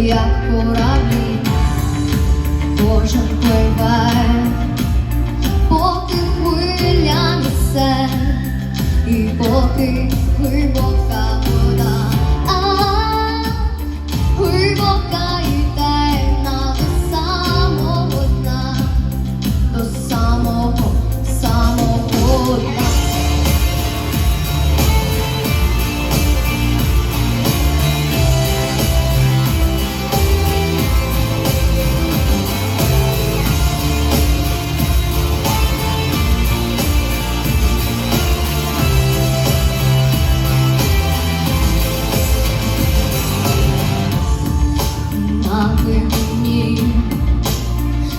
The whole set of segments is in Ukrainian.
як корабі, кожен пливе, поки хвиля несе, і поки глибока вода, а глибока.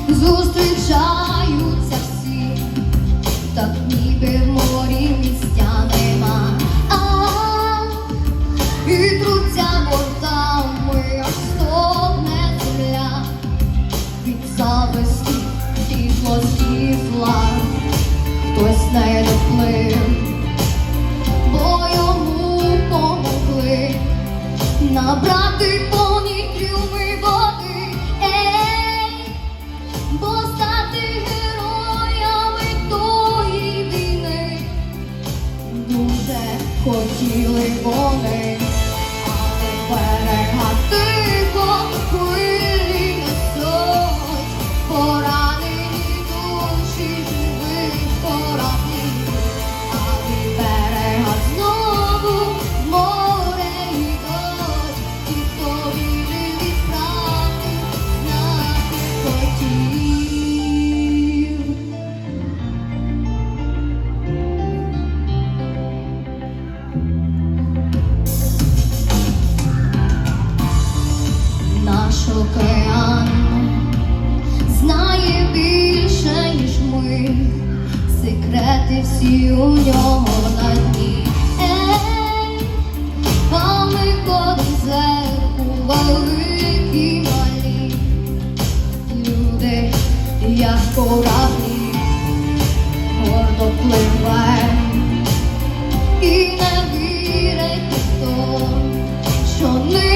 Зустрічаються всі, так ніби в морі місця нема. А і труться бортами, стогне земля від зависті і злості зла. Хтось не доплив, бо стати героями тої війни дуже хотіли вони, але берега всі у нього на дні. Ей, а ми зверху великі малі, люди, як кораблі, гордо пливе. І не вірить ніхто, що ним